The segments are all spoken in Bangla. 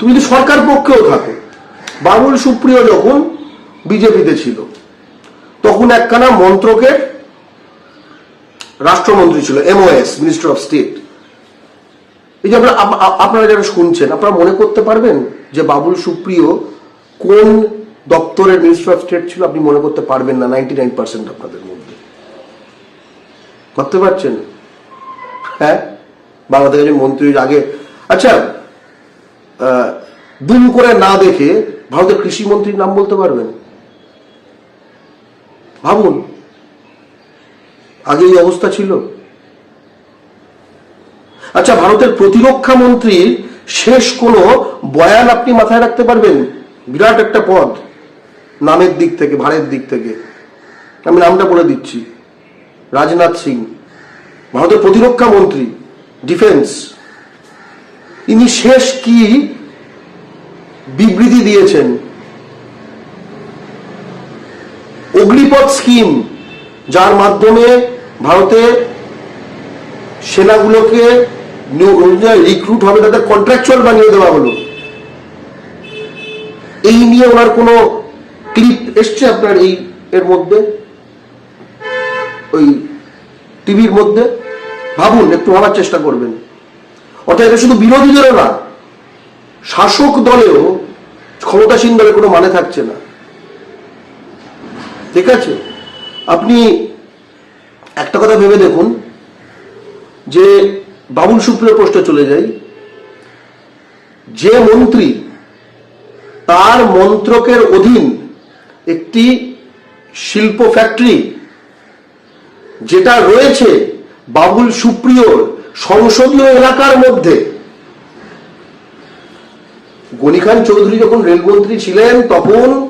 তুমি যদি সরকার পক্ষেও থাকো। বাবুল সুপ্রিয় যখন বিজেপিতে ছিল, তখন একখানা মন্ত্রকের রাষ্ট্রমন্ত্রী ছিল এমওএস মিনিস্টার অফ স্টেট এই যে আপনারা, আপ- আপ- আপনারা যারা শুনছেন, আপনারা মনে করতে পারবেন যে বাবুল সুপ্রিয় কোন দপ্তরের মিনিস্টার অফ স্টেট ছিল, আপনি মনে করতে পারবেন না নাইনটি নাইন পার্সেন্ট আপনাদের মধ্যে। করতে পারছেন? হ্যাঁ? বাংলাদেশের একজন মন্ত্রী আগে আচ্ছা দুম করে না দেখে ভারতের কৃষি মন্ত্রীর নাম বলতে পারবেন? ভাবুন। আগে এই অবস্থা ছিল। আচ্ছা ভারতের প্রতিরক্ষা মন্ত্রীর শেষ কোনো বয়ান আপনি মাথায় রাখতে পারবেন? বিরাট একটা পদ, নামের দিক থেকে, ভাড়ের দিক থেকে। আমি নামটা বলে দিচ্ছি। রাজনাথ সিং, ভারতের প্রতিরক্ষা মন্ত্রী, ডিফেন্স। ইনি শেষ কি বিবৃতি দিয়েছেন? অগ্নিপথ স্কিম, যার মাধ্যমে ভারতে সেনাগুলোকে রিক্রুট হবে, তাদের কন্ট্রাকচুয়াল বানিয়ে দেওয়া হলো। এই নিয়ে ওনার কোনো ক্লিপ এসছে আপনার এই এর মধ্যে? ওই টিভির মধ্যে? ভাবুন, একটু ভাবার চেষ্টা করবেন। অর্থাৎ এটা শুধু বিরোধীদেরও না, শাসক দলেও ক্ষমতাসীন দলের কোনো মানে থাকছে না। ঠিক আছে? আপনি একটা কথা ভেবে দেখুন, যে বাবুল সুপ্রিয় প্রশ্নে চলে যাই। যে মন্ত্রী তার মন্ত্রকের অধীন একটি শিল্প ফ্যাক্টরি যেটা রয়েছে বাবুল সুপ্রিয়র সংসদীয় এলাকার মধ্যে। গনি খান চৌধুরী যখন রেলমন্ত্রী ছিলেন, তখন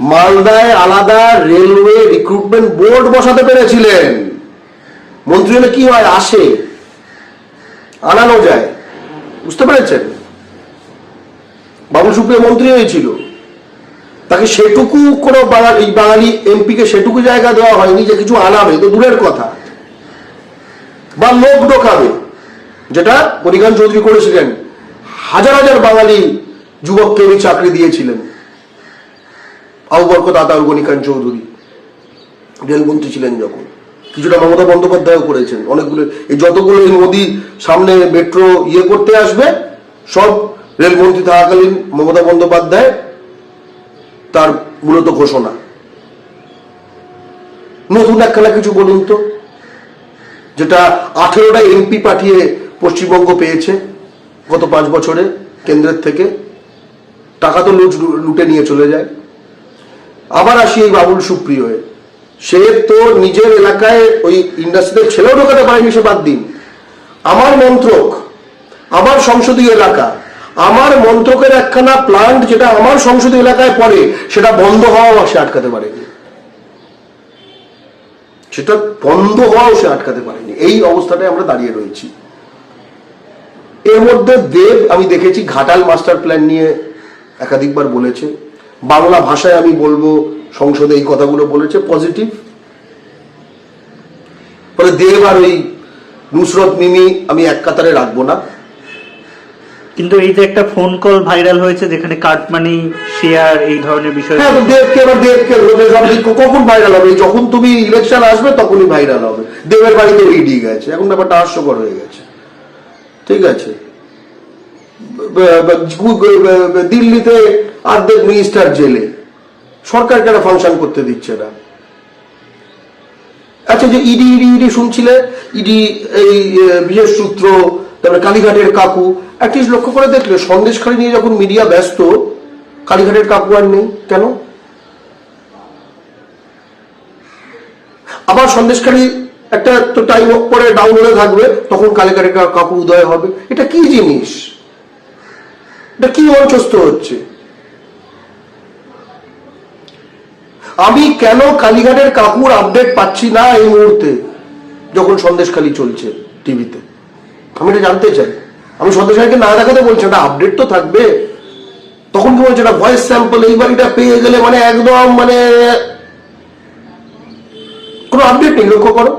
মালদায় আলাদা রেলওয়ে রিক্রুটমেন্ট বোর্ড বসাতে পেরেছিলেন। মন্ত্রী হলে কি হয়? আসে। আনানো যায়। বুঝতে পেরেছেন? বাবুল সুপ্রিয় মন্ত্রী হয়েছিল তাকে সেটুকু কোনো বাঙালি বাঙালি এমপিকে সেটুকু জায়গা দেওয়া হয়নি যে কিছু আনাবে। তো দূরের কথা। বা লোক ঢোকাবে। যেটা মণিকান্ত চৌধুরী করেছিলেন। হাজার হাজার বাঙালি যুবককে উনি চাকরি দিয়েছিলেন। আবুবরকত আতাউর গণিকান্ত চৌধুরী। রেলমন্ত্রী ছিলেন যখন। কিছুটা মমতা বন্দ্যোপাধ্যায়ও করেছেন। অনেকগুলো এই যতগুলো এই মোদি সামনে মেট্রো ইয়ে করতে আসবে, সব রেলমন্ত্রী থাকাকালীন মমতা বন্দ্যোপাধ্যায় তার মূলত ঘোষণা। নতুন একখানা কিছু বলুন তো। যেটা আঠেরোটা এমপি পাঠিয়ে পশ্চিমবঙ্গ পেয়েছে গত পাঁচ বছরে কেন্দ্রের থেকে। টাকা তো লুট লুটে নিয়ে চলে যায়। আবার আসি এই বাবুল সুপ্রিয় সে তো নিজের এলাকায় ওই ইন্ডাস্ট্রিতে ছেলেও ঢোকাতে পারেনি সে বাদ দিন। আমার মন্ত্রক, আমার সংসদীয় এলাকা, আমার মন্ত্রকের একখানা প্লান্ট যেটা আমার সংসদীয় এলাকায় পড়ে, সেটা বন্ধ হওয়াও সে আটকাতে পারেনি। সেটা বন্ধ হওয়াও সে আটকাতে পারেনি। এই অবস্থাটায় আমরা দাঁড়িয়ে রয়েছি। এর মধ্যে দেব, আমি দেখেছি, ঘাটাল মাস্টার প্ল্যান নিয়ে একাধিকবার বলেছে। বাংলা ভাষায় আমি বলব, সংসদে এই কথাগুলো বলেছে, পজিটিভ। ফলে দেব আর ওই নুসরত মিমি আমি এক কাতারে রাখব না। কিন্তু এই যে একটা ফোন কল ভাইরাল হয়েছে যেখানে কাটমানি শেয়ার এই ধরনের বিষয় হ্যাঁ দেবকে এবার দেবকে কখন ভাইরাল হবে? যখন তুমি ইলেকশন আসবে, তখনই ভাইরাল হবে। দেবের বাড়িতে ইডি গেছে। এখন ব্যাপারটা হাস্যকর হয়ে গেছে। ঠিক আছে? দিল্লিতে আর্ধেক মিনিস্টার জেলে। সরকার কেন ফাংশন করতে দিচ্ছে না? আচ্ছা যে ইডি ইডি ইডি শুনছিলে? ইডি এই, বিশেষ সূত্র তারপরে কালীঘাটের কাকু অ্যাটলিস্ট লক্ষ্য করে দেখলে, সন্দেশখালী নিয়ে যখন মিডিয়া ব্যস্ত, কালীঘাটের কাকু আর নেই। কেন? আবার সন্দেশখালী একটা তো টাইম পরে ডাউন হয়ে থাকবে, তখন কালীঘাটের কাকু উদয় হবে। এটা কি জিনিস? এটা কি মঞ্চস্থ হচ্ছে? আমি কেন কালীঘাটের কাকুর আপডেট পাচ্ছি না এই মুহূর্তে, যখন সন্দেশখালী চলছে টিভিতে আমি এটা জানতে চাই। আমি সন্দেশখালীকে না দেখাতে বলছি একটা আপডেট তো থাকবে। তখন কি বলছে না ভয়েস স্যাম্পল এইবার এটা পেয়ে গেলে মানে একদম মানে কোনো আপডেট নেই, লক্ষ্য করো।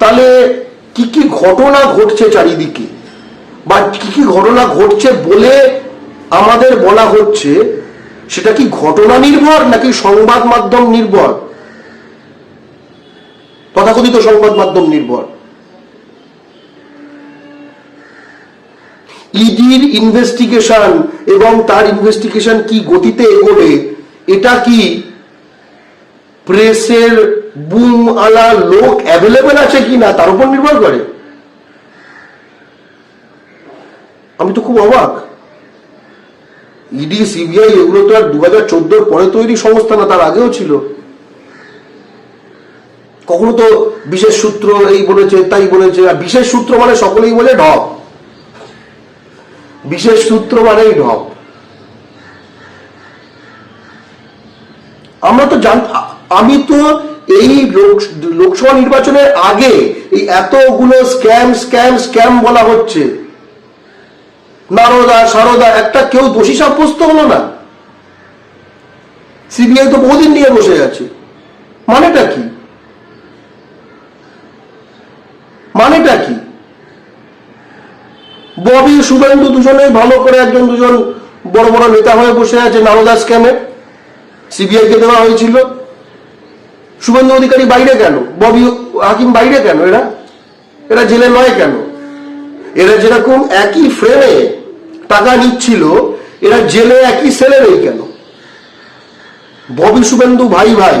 তাহলে কি কি ঘটনা ঘটছে চারিদিকে? বা কি কি ঘটনা ঘটছে বলে আমাদের বলা হচ্ছে, সেটা কি ঘটনা নির্ভর নাকি সংবাদ মাধ্যম নির্ভর? তথাকথিত সংবাদ মাধ্যম নির্ভর। ইডির ইনভেস্টিগেশন এবং তার ইনভেস্টিগেশন কি গতিতে এগোবে, এটা কি প্রেসের বুম আলা লোক অ্যাভেলেবেল আছে কি না তার উপর নির্ভর করে? আমি তো খুব অবাক। ইডি, সিবিআই, এগুলো তো আর দু হাজার পরে তৈরি সংস্থা না, তার আগেও ছিল। কখনো তো বিশেষ সূত্র এই বলেছে, তাই বলেছে বিশেষ সূত্র মানে সকলেই বলে ঢপ। বিশেষ সূত্র মানেই ঢপ। আমরা তো জান আমি তো এই লোকসভা নির্বাচনের আগে এই এতগুলো স্ক্যাম স্ক্যাম স্ক্যাম বলা হচ্ছে। নারদা, সারদা, একটা কেউ দোষী সাব্যস্ত হলো না। সিবিআই তো বহুদিন নিয়ে বসে আছে। মানেটা কি? মানেটা কি? ববি, শুভেন্দু দুজনেই ভালো করে একজন দুজন বড় বড় নেতা হয়ে বসে আছে নারদা স্ক্যামে সিবিআই কে দেওয়া হয়েছিল। শুভেন্দু অধিকারী বাইরে কেন? ববি হাকিম বাইরে কেন এরা? এরা জেলে নয় কেন? এরা যেরকম একই ফ্রেমে টাকা নিচ্ছিল, এরা জেলে একই সেলে নেই কেন? ববি, শুভেন্দু ভাই ভাই,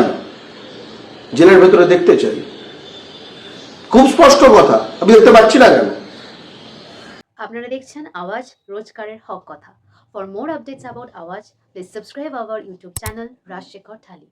জেলের ভেতরে দেখতে চাই। খুব স্পষ্ট কথা। আমি দেখতে পাচ্ছি না কেন? আপনারা দেখছেন আওয়াজ রোজকারের হক কথা। For more updates about Awaaz please subscribe our YouTube channel Rajshekhar Thali